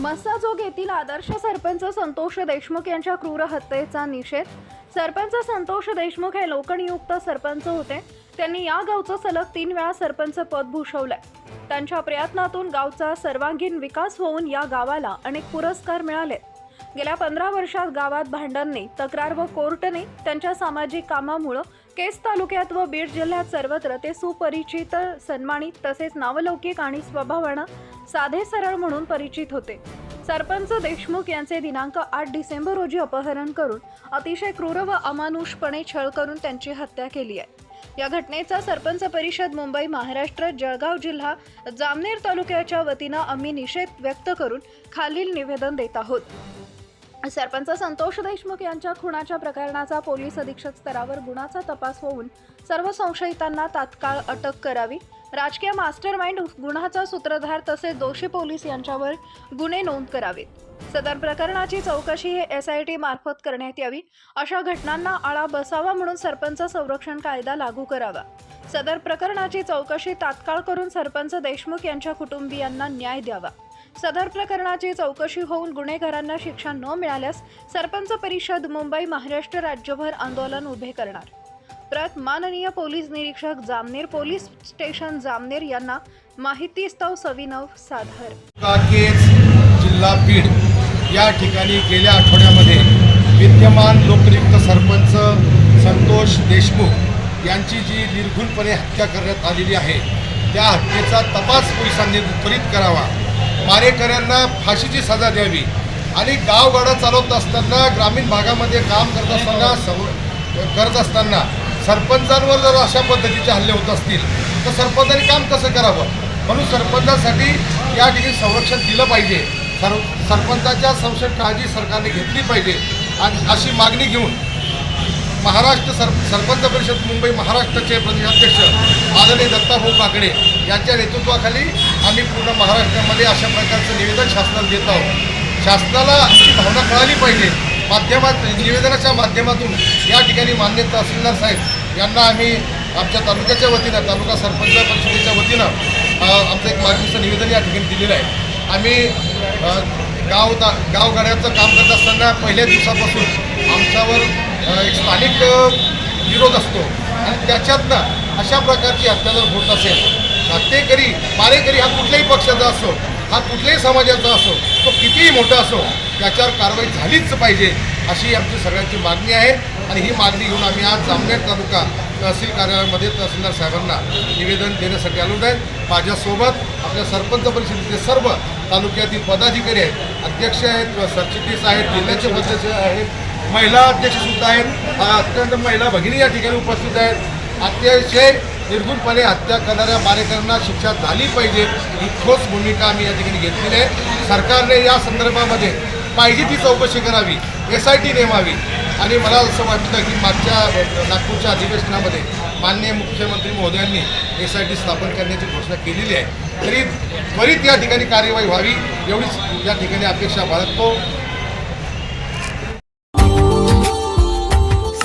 मस्साजोग येथील आदर्श सरपंच संतोष देशमुख यांच्या क्रूर हत्येचा निषेध. सरपंच संतोष देशमुख हे लोकनियुक्त सरपंच होते. त्यांनी या गावचं सलग तीन वेळा सरपंच पद भूषवलंय. त्यांच्या प्रयत्नातून गावचा सर्वांगीण विकास होऊन या गावाला अनेक पुरस्कार मिळाले. गेल्या पंधरा वर्षात गावात भांडणने तक्रार व कोर्टने त्यांच्या सामाजिक कामामुळं केस तालुक्यात व बीड जिल्ह्यात सर्वत्र ते सुपरिचित सन्मानित तसेच नावलौकिक आणि स्वभावानं साधे सरळ म्हणून परिचित होते. सरपंच देशमुख यांचे दिनांक आठ डिसेंबर रोजी अपहरण करून अतिशय क्रूर व अमानुषपणे छळ करून त्यांची हत्या केली आहे. या घटनेचा सरपंच परिषद मुंबई महाराष्ट्र जळगाव जिल्हा जामनेर तालुक्याच्या वतीनं आम्ही निषेध व्यक्त करून खालील निवेदन देत आहोत. सरपंच संतोष देशमुख यांच्या खुनाच्या प्रकरणाचा पोलीस अधीक्षक स्तरावर गुन्हाचा तपास होऊन सर्व संशयितांना तात्काळ अटक करावी. राजकीय मास्टर माइंड गुन्हाचा सूत्रधार तसेच दोषी पोलीस यांच्यावर गुन्हे नोंद करावेत. सदर प्रकरणाची चौकशी हे एस आय टी मार्फत करण्यात यावी. अशा घटनांना आळा बसावा म्हणून सरपंच संरक्षण कायदा लागू करावा. सदर प्रकरणाची चौकशी तात्काळ करून सरपंच देशमुख यांच्या कुटुंबियांना न्याय द्यावा. सदर प्रकरणाची चौकशी होऊन गुन्हेगारांना शिक्षा न मिळाल्यास सरपंच परिषद मुंबई महाराष्ट्र राज्यभर आंदोलन उभे करणार. प्रत माननीय पोलीस निरीक्षक जामनेर पोलीस स्टेशन जामनेर यांना माहितीस्तव सविनव साधर. काकेज जिल्हा बीड या ठिकाणी गेल्या आठवड्यामध्ये विद्यमान लोकनियुक्त सरपंच संतोष देशमुख यांची जी निर्घुणपणे हत्या करण्यात आलेली आहे त्या हत्येचा तपास पोलिसांनी त्वरित करावा. मारेकऱ्यांना फाशीची सजा द्यावी. आणि गावगाडा चालवत असताना ग्रामीण भागामध्ये काम करत असताना सव करत असताना सरपंचांवर जर अशा पद्धतीचे हल्ले होत असतील तर सरपंचांनी काम कसं करावं? म्हणून सरपंचासाठी या ठिकाणी संरक्षण दिलं पाहिजे. सर सरपंचाच्या संरक्षण काळजी सरकारने घेतली पाहिजे. आणि अशी मागणी घेऊन महाराष्ट्र सर सरपंच परिषद मुंबई महाराष्ट्राचे प्रदेशाध्यक्ष आदरणीय दत्ताभाऊ काकडे यांच्या नेतृत्वाखाली आम्ही पूर्ण महाराष्ट्रामध्ये अशा प्रकारचं निवेदन शासनाला देत आहोत. शासनाला ही भावना कळाली पाहिजे. माध्यमात निवेदनाच्या माध्यमातून या ठिकाणी मान्य तहसीलदार साहेब यांना आम्ही आमच्या तालुक्याच्या वतीनं तालुका सरपंच परिषदेच्या वतीनं आमचं एक मागणीचं निवेदन या ठिकाणी दिलेलं आहे. आम्ही गाव दा गावगाड्याचं काम करत असताना पहिल्या दिवसापासून आमच्यावर एक स्थानिक विरोध असतो. आणि त्याच्यातनं अशा प्रकारची हत्या जर होत असेल हत्येकरी मारेकरी हा कुठल्याही पक्षाचा असो हा कुठल्याही समाजाचा असो तो कितीही मोठा असो त्याच्यावर कारवाई झालीच पाहिजे अशी आमची सगळ्यांची मागणी आहे. आणि ही मागणी घेऊन आम्ही आज जामनेर तालुका तहसील कार्यालयामध्ये तहसीलदार साहेबांना निवेदन देण्यासाठी आलो आहे. माझ्यासोबत आपल्या सरपंच परिषदेचे सर्व तालुक्यातील पदाधिकारी आहेत अध्यक्ष आहेत सरचिटणीस आहेत जिल्ह्याचे सदस्य आहेत महिला अध्यक्षसुद्धा आहेत. अत्यंत महिला भगिनी या ठिकाणी उपस्थित आहेत. अतिशय निर्गुणपणे हत्या करणाऱ्या मारेकऱ्यांना शिक्षा झाली पाहिजे ही ठोस भूमिका आम्ही या ठिकाणी घेतलेली आहे. सरकारने या संदर्भामध्ये पाहिजे ती चौकशी करावी एस आय टी नेमावी. आणि मला असं वाटतं की मागच्या नागपूरच्या अधिवेशनामध्ये माननीय मुख्यमंत्री महोदयांनी एस आय टी स्थापन करण्याची घोषणा केलेली आहे. तरी त्वरित या ठिकाणी कार्यवाही व्हावी एवढीच या ठिकाणी अपेक्षा बाळगतो.